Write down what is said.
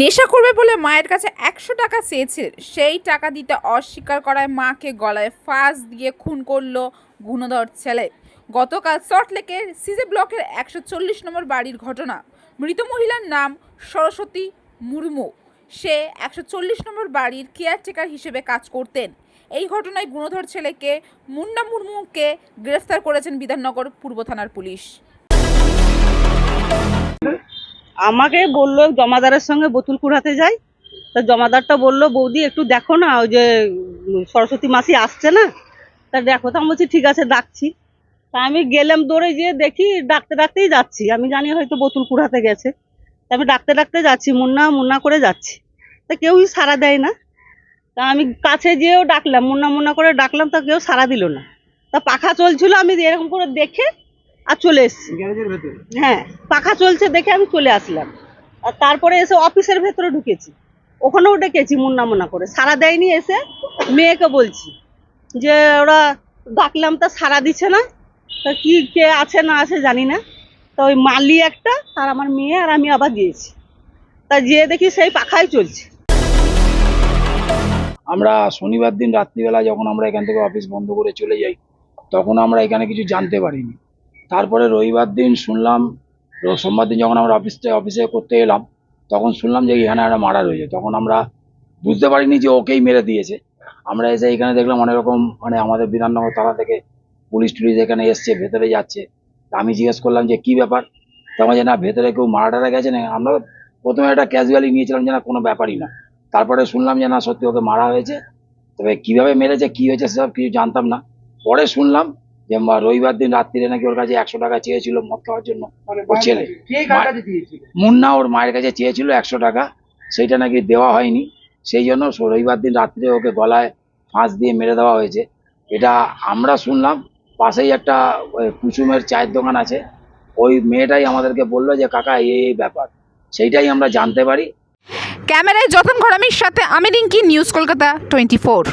নেশা করবে বলে মায়ের কাছে একশো টাকা চেয়েছিল সেই টাকা দিতে অস্বীকার করায় মাকে গলায় ফাঁস দিয়ে খুন করল গুণধর ছেলে। গতকাল সল্টলেকের সিজে ব্লকের একশো চল্লিশ নম্বর বাড়ির ঘটনা। মৃত মহিলার নাম সরস্বতী মুর্মু। সে একশো চল্লিশ নম্বর বাড়ির কেয়ারটেকার হিসেবে কাজ করতেন। এই ঘটনায় গুণধর ছেলেকে মুন্না মুর্মুকে গ্রেফতার করেছেন বিধাননগর পূর্ব থানার পুলিশ। আমাকে বলল, জমাদারের সঙ্গে বোতল কুড়াতে যাই। তা জমাদারটা বলল, বৌদি, একটু দেখো না, ওই যে সরস্বতী মাসি আসছে না? তা দেখো, তো আমি বলছি, ঠিক আছে, ডাকছি। তা আমি গেলাম দৌড়ে গিয়ে দেখি, ডাকতে ডাকতেই যাচ্ছি। আমি জানি হয়তো বোতল কুড়াতে গেছে। তা আমি ডাকতে ডাকতে যাচ্ছি, মুন্না মুন্না করে যাচ্ছি। তা কেউই সাড়া দেয় না। তা আমি কাছে যেয়েও ডাকলাম, মুন্না মুন্না করে ডাকলাম, তা কেউ সাড়া দিল না। তা পাখা চলছিল, আমি এরকম করে দেখে আর চলে এসেছি। ভেতরে? হ্যাঁ পাখা চলছে দেখে আমি চলে আসলাম। আর তারপরে এসে অফিসের ভেতরে ঢুকেছি। ওখানেও ডেকেছি মুন্না মুন্না করে। সারা দেয়নি এসে। মেয়েকে বলছি যে ওরা ডাকলাম তা সারা দিচ্ছে না। তা কি কে আছে না আছে জানি না। তো ওই মালি একটা আর আমার মেয়ে আর আমি আবার দিয়েছি তা যেয়ে দেখি সেই পাখাই চলছে। আমরা শনিবার দিন রাত্রিবেলা যখন আমরা এখান থেকে অফিস বন্ধ করে চলে যাই তখন আমরা এখানে কিছু জানতে পারিনি। তারপরে রবিবার দিন শুনলাম, সোমবার দিন যখন আমরা অফিসে অফিসে করতে এলাম, তখন শুনলাম যে এখানে একটা মারা রয়েছে তখন আমরা বুঝতে পারিনি যে ওকেই মেরে দিয়েছে। আমরা এসে এখানে দেখলাম অনেক রকম মানে আমাদের বিধাননগর থানা থেকে পুলিশ টুলিশ এখানে এসছে, ভেতরে যাচ্ছে। আমি জিজ্ঞেস করলাম যে, কি ব্যাপার? তখন যে না ভেতরে কেউ মারা টারা গেছে না? আমরা প্রথমে একটা ক্যাজুয়ালি নিয়েছিলাম যে না, কোনো ব্যাপারই না। তারপরে শুনলাম যে না, সত্যি ওকে মারা হয়েছে। তবে কীভাবে মেরেছে, কি হয়েছে সেসব কিছু জানতাম না। পরে শুনলাম যে মা- রবিবার দিন রাত্রিরে নাকি ওর কাছে একশো টাকা চেয়েছিল মদ খাওয়ার জন্য ওর ছেলে। মুন্না ওর মায়ের কাছে চেয়েছিল একশো টাকা সেইটা নাকি দেওয়া হয়নি। সেই জন্য রবিবার দিন রাত্রে ওকে গলায় ফাঁস দিয়ে মেরে দেওয়া হয়েছে। এটা আমরা শুনলাম পাশেই একটা ওই কুসুমের চায়ের দোকান আছে। ওই মেয়েটাই আমাদেরকে বলল যে কাকা এই এই ব্যাপার। সেইটাই আমরা জানতে পারি। ক্যামেরায় যতন ঘরামির সাথে আমি Rinki news Kolkata twenty four.